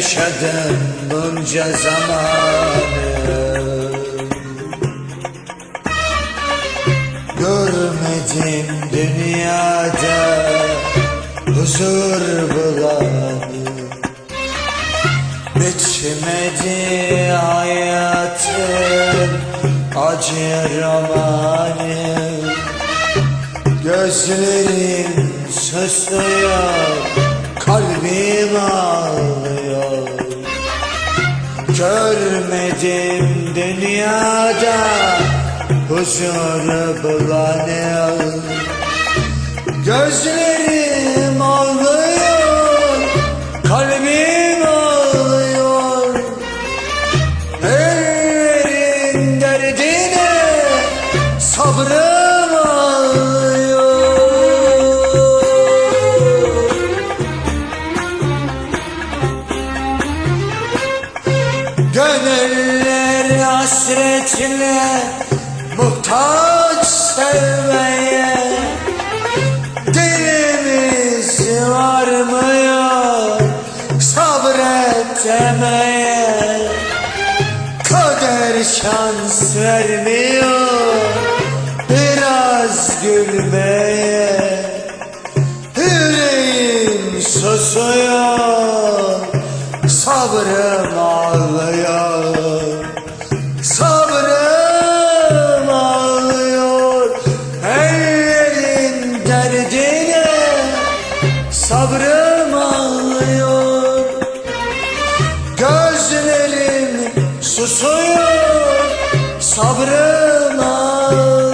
yaşadım bunca zamanı. Görmedim dünyada huzur bulanı. Bitmedi hayatım acı romanı. Gözlerim susuyor, kalbim ağlıyor Görmedim dünyada huzuru bulanıyor. Gözlerim hasretle muhtaç sevmeye Dilimiz varmıyor sabret demeye Kader şans vermiyor. Biraz gülmeye Yüreğim susuyor sabrım ağlıyor Gözlerim susuyor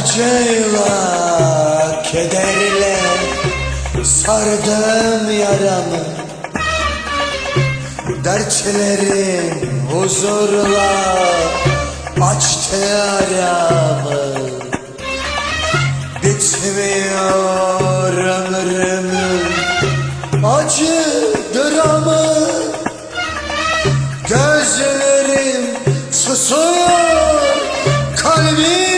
Acıyla, kederle sardım yaramı. Dertlerim huzurla açtı aramı Bitmiyor ömrümün acı dramı. Gözlerim susuyor, kalbim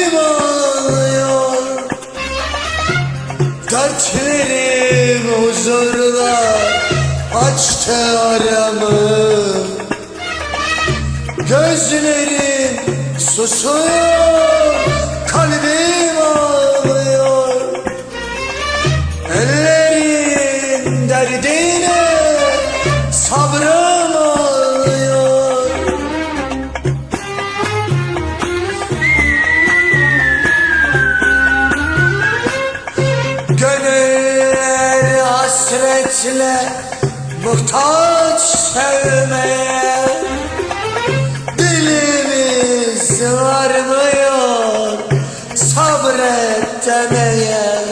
Dertlerim huzurla açtı aramı Gözlerim susuyor, hasretle muhtaç sevmeye Dilimiz varmıyor sabret demeye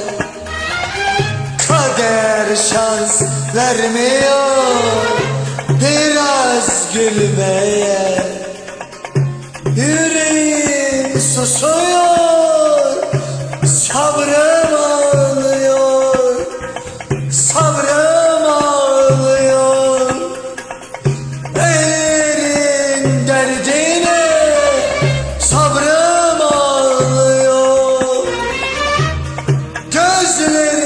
Kader şans vermiyor biraz gülmeye. Yüreğim susuyor Hallelujah.